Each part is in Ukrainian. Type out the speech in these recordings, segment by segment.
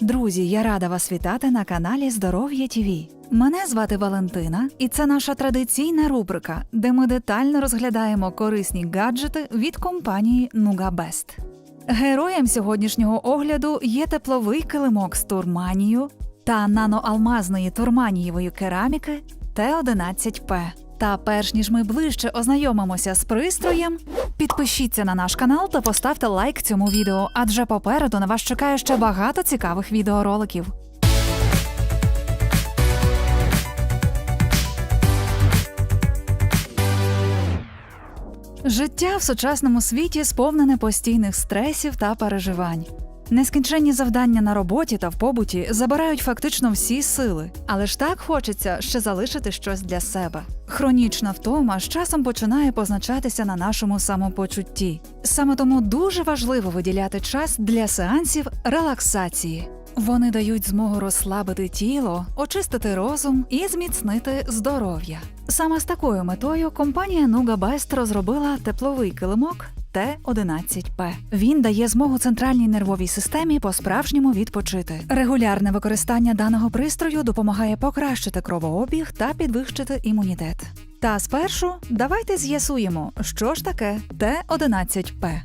Друзі, я рада вас вітати на каналі Здоров'я ТІВІ. Мене звати Валентина, і це наша традиційна рубрика, де ми детально розглядаємо корисні гаджети від компанії Nuga Best. Героєм сьогоднішнього огляду є тепловий килимок з турманію та наноалмазної турманієвої кераміки Т11П. Та перш ніж ми ближче ознайомимося з пристроєм, підпишіться на наш канал та поставте лайк цьому відео, адже попереду на вас чекає ще багато цікавих відеороликів. Життя в сучасному світі сповнене постійних стресів та переживань. Нескінченні завдання на роботі та в побуті забирають фактично всі сили, але ж так хочеться ще залишити щось для себе. Хронічна втома з часом починає позначатися на нашому самопочутті. Саме тому дуже важливо виділяти час для сеансів релаксації. Вони дають змогу розслабити тіло, очистити розум і зміцнити здоров'я. Саме з такою метою компанія Nuga Best розробила тепловий килимок Т11П. Він дає змогу центральній нервовій системі по-справжньому відпочити. Регулярне використання даного пристрою допомагає покращити кровообіг та підвищити імунітет. Та спершу давайте з'ясуємо, що ж таке Т11П.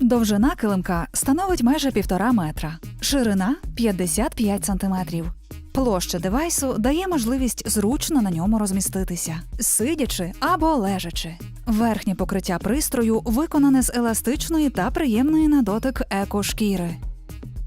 Довжина килимка становить майже півтора метра, ширина 55 сантиметрів. Площа девайсу дає можливість зручно на ньому розміститися, сидячи або лежачи. Верхнє покриття пристрою виконане з еластичної та приємної на дотик екошкіри.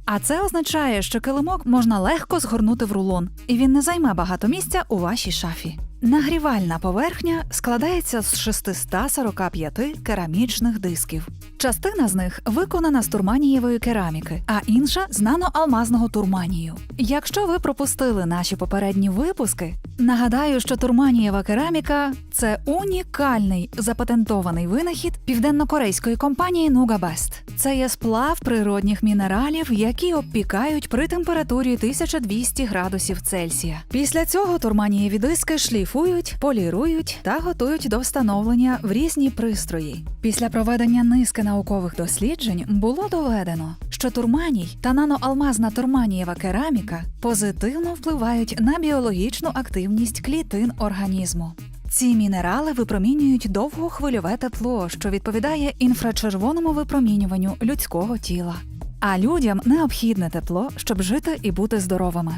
А це означає, що килимок можна легко згорнути в рулон, і він не займе багато місця у вашій шафі. Нагрівальна поверхня складається з 645 керамічних дисків. Частина з них виконана з турманієвої кераміки, а інша з наноалмазного турманію. Якщо ви пропустили наші попередні випуски, нагадаю, що турманієва кераміка це унікальний запатентований винахід південно-корейської компанії Nuga Best. Це є сплав природних мінералів, які обпікають при температурі 1200 градусів Цельсія. Після цього турманієві диски шліфують, полірують та готують до встановлення в різні пристрої. Після проведення низки наукових досліджень було доведено, що турманій та наноалмазна турманієва кераміка позитивно впливають на біологічну активність клітин організму. Ці мінерали випромінюють довгохвильове тепло, що відповідає інфрачервоному випромінюванню людського тіла. А людям необхідне тепло, щоб жити і бути здоровими.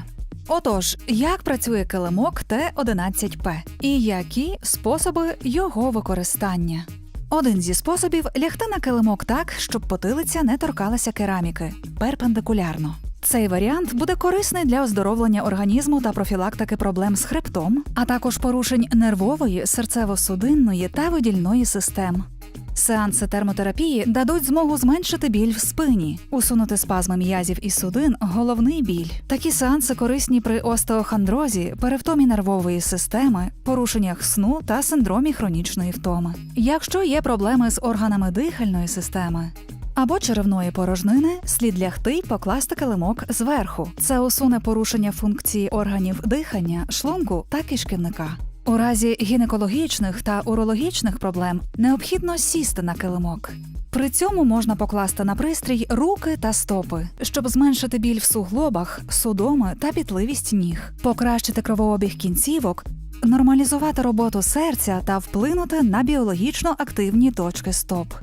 Отож, як працює килимок Т11П і які способи його використання? Один зі способів лягти на килимок так, щоб потилиця не торкалася кераміки перпендикулярно. Цей варіант буде корисний для оздоровлення організму та профілактики проблем з хребтом, а також порушень нервової, серцево-судинної та видільної систем. Сеанси термотерапії дадуть змогу зменшити біль в спині, усунути спазми м'язів і судин, головний біль. Такі сеанси корисні при остеохондрозі, перевтомі нервової системи, порушеннях сну та синдромі хронічної втоми. Якщо є проблеми з органами дихальної системи, або черевної порожнини слід лягти й покласти килимок зверху. Це усуне порушення функції органів дихання, шлунку та кишківника. У разі гінекологічних та урологічних проблем необхідно сісти на килимок. При цьому можна покласти на пристрій руки та стопи, щоб зменшити біль в суглобах, судоми та пітливість ніг, покращити кровообіг кінцівок, нормалізувати роботу серця та вплинути на біологічно активні точки стоп.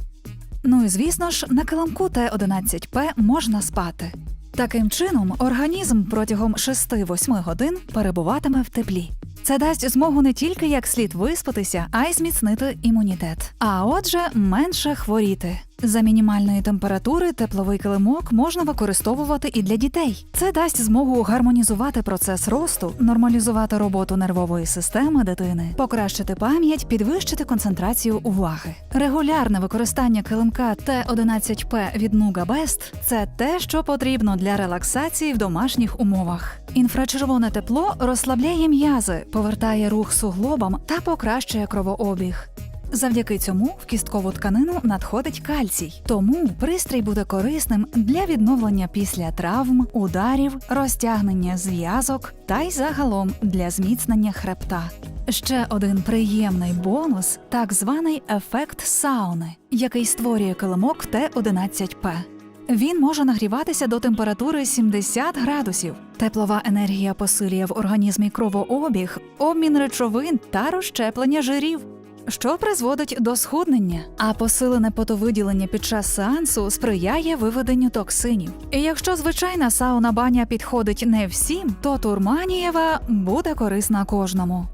Ну і звісно ж, на килимку Т11П можна спати. Таким чином, організм протягом 6-8 годин перебуватиме в теплі. Це дасть змогу не тільки як слід виспатися, а й зміцнити імунітет. А отже, менше хворіти. За мінімальної температури тепловий килимок можна використовувати і для дітей. Це дасть змогу гармонізувати процес росту, нормалізувати роботу нервової системи дитини, покращити пам'ять, підвищити концентрацію уваги. Регулярне використання килимка Т11П від Nuga Best – це те, що потрібно для релаксації в домашніх умовах. Інфрачервоне тепло розслабляє м'язи, повертає рух суглобам та покращує кровообіг. Завдяки цьому в кісткову тканину надходить кальцій, тому пристрій буде корисним для відновлення після травм, ударів, розтягнення зв'язок та й загалом для зміцнення хребта. Ще один приємний бонус так званий ефект сауни, який створює килимок Т11П. Він може нагріватися до температури 70 градусів. Теплова енергія посилює в організмі кровообіг, обмін речовин та розщеплення жирів. Що призводить до схуднення, а посилене потовиділення під час сеансу сприяє виведенню токсинів. І якщо звичайна сауна баня підходить не всім, то турманієва буде корисна кожному.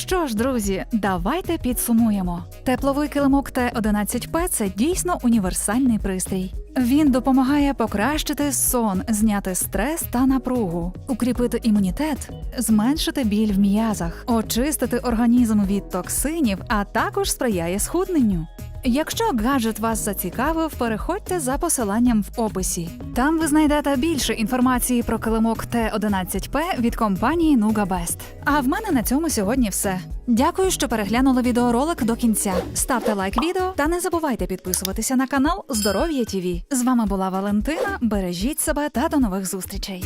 Що ж, друзі, давайте підсумуємо. Тепловий килимок Т11П це дійсно універсальний пристрій. Він допомагає покращити сон, зняти стрес та напругу, укріпити імунітет, зменшити біль в м'язах, очистити організм від токсинів, а також сприяє схудненню. Якщо гаджет вас зацікавив, переходьте за посиланням в описі. Там ви знайдете більше інформації про килимок Т11П від компанії Nuga Best. А в мене на цьому сьогодні все. Дякую, що переглянули відеоролик до кінця. Ставте лайк відео та не забувайте підписуватися на канал Здоров'я ТІВІ. З вами була Валентина. Бережіть себе та до нових зустрічей.